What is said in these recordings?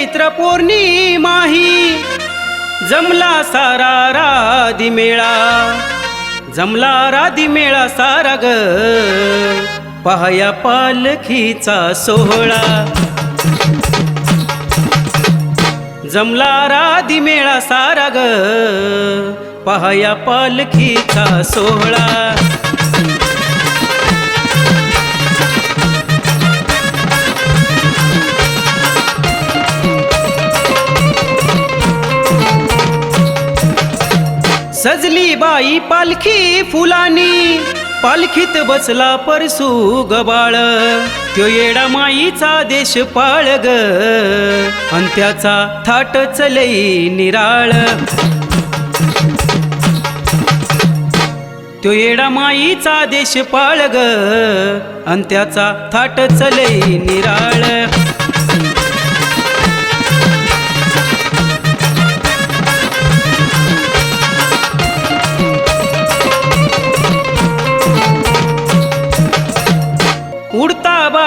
चैत्र पौर्णिमाही जमला सारा राधी मेळा जमला राधी मेळा सारा ग पहाया पालखीचा सोहळा. जमला राधी मेळा सारा ग पहाया पालखीचा सोहळा. सजली बाई पालखी फुलानी पालखीत बसला परसू गबाळ. त्यो येडा माईचा देश पाळ ग अन त्याचा थाट चलई निराळ. त्यो येडा माईचा देश पाळ ग अन त्याचा थाट चलई निराळ.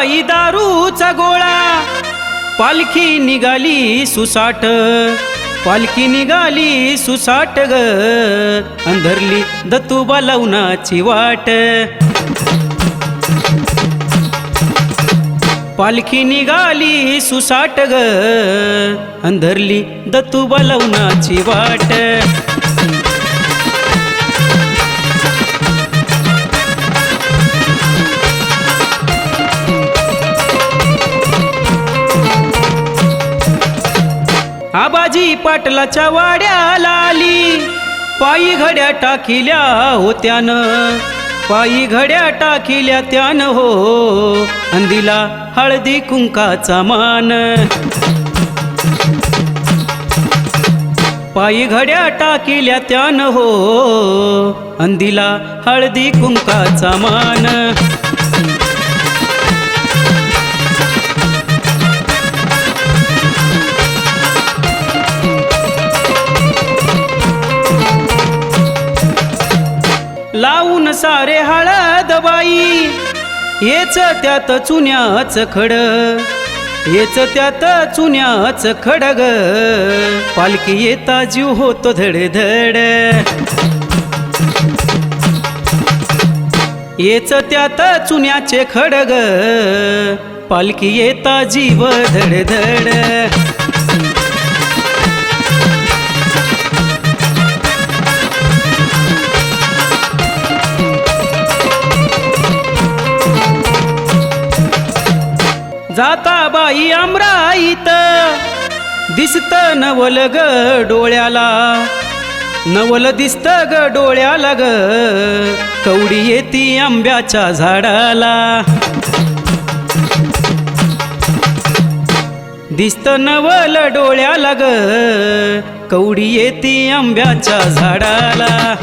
आई दारूचा गोळा. पालखी निघाली सुसाट. पालखी निघाली सुसाट ग. अंधरली दत्तुबा लावणाची वाट. पालखी निघाली सुसाट ग. अंधरली दत्तुबा लावणाची वाट. बाजी पाटलाच्या वाड्याला आली. पायी घड्या टाकिल्या होत्यानं पायी घड्या टाकिल्या त्यानं हो. अंदिला हळदी कुंकाचा मान. पायी घड्या टाकिल्या त्यानं हो. अंदिला हळदी कुंकाचा मान. लावून सारे हळद बाई. येच त्यात चुन्याच खड येच त्यात चुन्याच खडग. पालखी येता जीव होतो धडधड. येच त्यात चुन्याचे खडग पालखी येता जीव धडधड. जाता बाई आमराईत दिसत नवल ग डोळ्याला. नवल दिसत ग डोळ्याला ग. कवडी येती आंब्याच्या झाडाला. दिसत नवल डोळ्याला ग. कवडी येती आंब्याच्या झाडाला.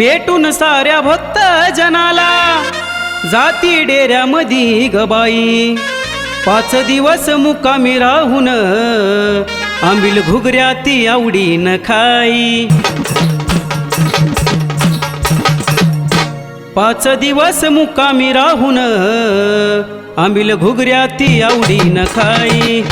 भेटून साऱ्या भक्त जनाला. जाती डेऱ्यामधी गबाई पाच दिवस मुकामी राहून आंबील घुगऱ्या ती आवडीन खाई. पाच दिवस मुकामी राहून आंबील घुगऱ्या ती आवडीन खाई.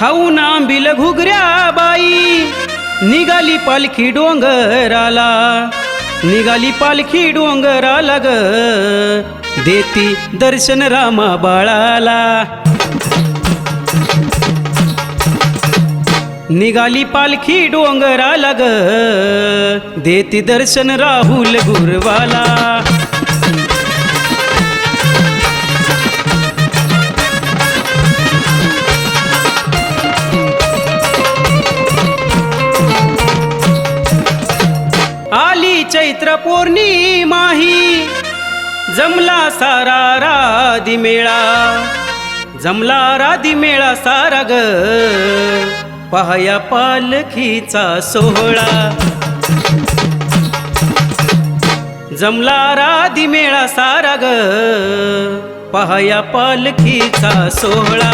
खाऊन आंबिल घुगऱ्या बाई. निघाली पालखी डोंगराला निघाली पालखी डोंगराला ग. देती दर्शन रामा बाळाला. निघाली पालखी डोंगराला ग. देती दर्शन राहुल गुरवाला. चैत्र पौर्णिमाही जमला सारा राधी मेळा जमला राधी मेळा सारा ग पहाया पालखीचा सोहळा. जमला राधी मेळा सारा ग पहाया पालखीचा सोहळा.